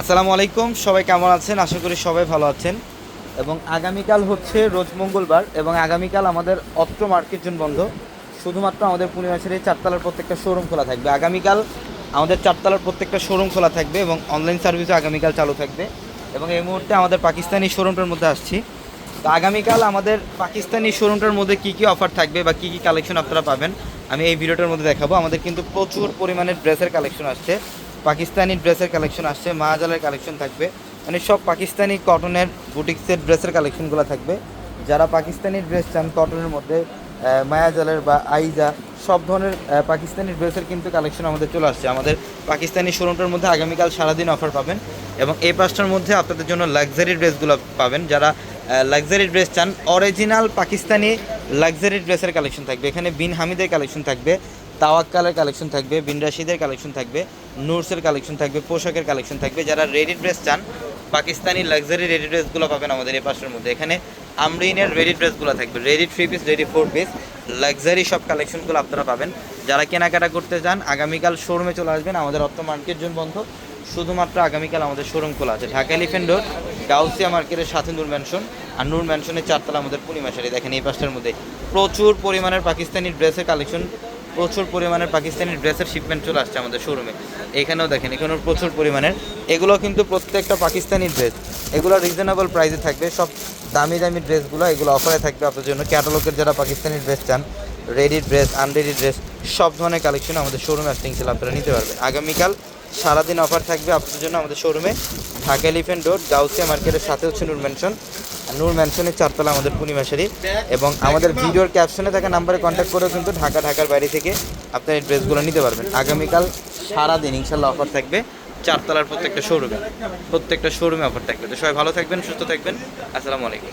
আসসালামু আলাইকুম, সবাই কেমন আছেন? আশা করি সবাই ভালো আছেন। এবং আগামীকাল হচ্ছে রোজ মঙ্গলবার এবং আগামীকাল আমাদের অত্র মার্কেট জোন বন্ধ। শুধুমাত্র আমাদের পূর্ণিমাসের এই চারতলার প্রত্যেকটা শোরুম খোলা থাকবে। আগামীকাল আমাদের চারতলার প্রত্যেকটা শোরুম খোলা থাকবে এবং অনলাইন সার্ভিসও আগামীকাল চালু থাকবে। এবং এই মুহূর্তে আমাদের পাকিস্তানি শোরুমটার মধ্যে আসছি। তো আগামীকাল আমাদের পাকিস্তানি শোরুমটার মধ্যে কী কী অফার থাকবে বা কী কী কালেকশন আপনারা পাবেন, আমি এই ভিডিওটার মধ্যে দেখাবো। আমাদের কিন্তু প্রচুর পরিমাণের ড্রেসের কালেকশন আসছে। পাকিস্তানি ড্রেসের কালেকশন আসছে, মাহাজালের কালেকশন থাকবে। মানে সব পাকিস্তানি কটনের বুটিক্সের ড্রেসের কালেকশনগুলো থাকবে। যারা পাকিস্তানি ড্রেস চান কটনের মধ্যে মায়াজালের বা আইজা, সব ধরনের পাকিস্তানি ড্রেসের কিন্তু কালেকশন আমাদের চলে আসছে। আমাদের পাকিস্তানি শোরুমটার মধ্যে আগামীকাল সারাদিন অফার পাবেন এবং এই পাঁচটার মধ্যে আপনাদের জন্য লাক্সারি ড্রেসগুলো পাবেন। যারা লাক্সারি ড্রেস চান অরিজিনাল পাকিস্তানি লাক্সারি ড্রেসের কালেকশন থাকবে। এখানে বিন হামিদের কালেকশন থাকবে। তাওয়াক্কালের কালেকশন থাকবে বিন রাশিদের কালেকশন থাকবে, নুরসের কালেকশন থাকবে, পোশাকের কালেকশন থাকবে। যারা রেডি ড্রেস চান, পাকিস্তানি লাক্সারি রেডি ড্রেসগুলো পাবেন আমাদের এই পাশের মধ্যে। এখানে আমরিনের রেডি ড্রেসগুলো থাকবে ready three piece ready four piece luxury সব কালেকশনগুলো আপনারা পাবেন। যারা কেনাকাটা করতে চান, আগামীকাল শোরুমে চলে আসবেন, আমাদের অর্থ মার্কেট জোন বন্ধ। শুধুমাত্র আগামীকাল আমাদের শোরুম খোলা আছে। ঢাকা এলিফেন্ট রোড গাউসিয়া মার্কেটের সাথে নূর ম্যানশন আর নূর ম্যানশনের চারতলা আমাদের পূর্ণিমা শাড়ি। দেখেন এই পাশটার মধ্যে প্রচুর পরিমাণের পাকিস্তানি ড্রেসের কালেকশন প্রচুর পরিমাণের পাকিস্তানি ড্রেসের শিপমেন্ট চলে আসছে আমাদের শোরুমে এখানেও দেখেন, এখানেও প্রচুর পরিমাণের। এগুলো কিন্তু প্রত্যেকটা পাকিস্তানি ড্রেস এগুলো রিজনেবল প্রাইসে থাকবে। সব দামি দামি ড্রেসগুলো এগুলো অফারে থাকবে আপনার জন্য। ক্যাটালগের যারা পাকিস্তানি ড্রেস চান রেডি ড্রেস আনরেডি ড্রেস সব ধরনের কালেকশন আমাদের শোরুমে আসতে ইনশাল্লাহ আপনারা নিতে পারবেন। আগামীকাল সারাদিন অফার থাকবে আপনাদের জন্য আমাদের শোরুমে ঢাকা এলিফেন্ট রোড, গাউসিয়া মার্কেটের সাথে হচ্ছে নূর ম্যানশন নূর ম্যানশনের চারতলা আমাদের পূর্ণিমাশারি এবং আমাদের ভিডিওর ক্যাপশনে থাকা নাম্বারে কন্ট্যাক্ট করেও কিন্তু ঢাকা, ঢাকার বাইরে থেকে আপনার এই ড্রেসগুলো নিতে পারবেন। আগামীকাল সারাদিন ইনশাল্লাহ অফার থাকবে চারতলার প্রত্যেকটা শোরুমে প্রত্যেকটা শোরুমে অফার থাকবে। তো সবাই ভালো থাকবেন, সুস্থ থাকবেন। আসসালামু আলাইকুম।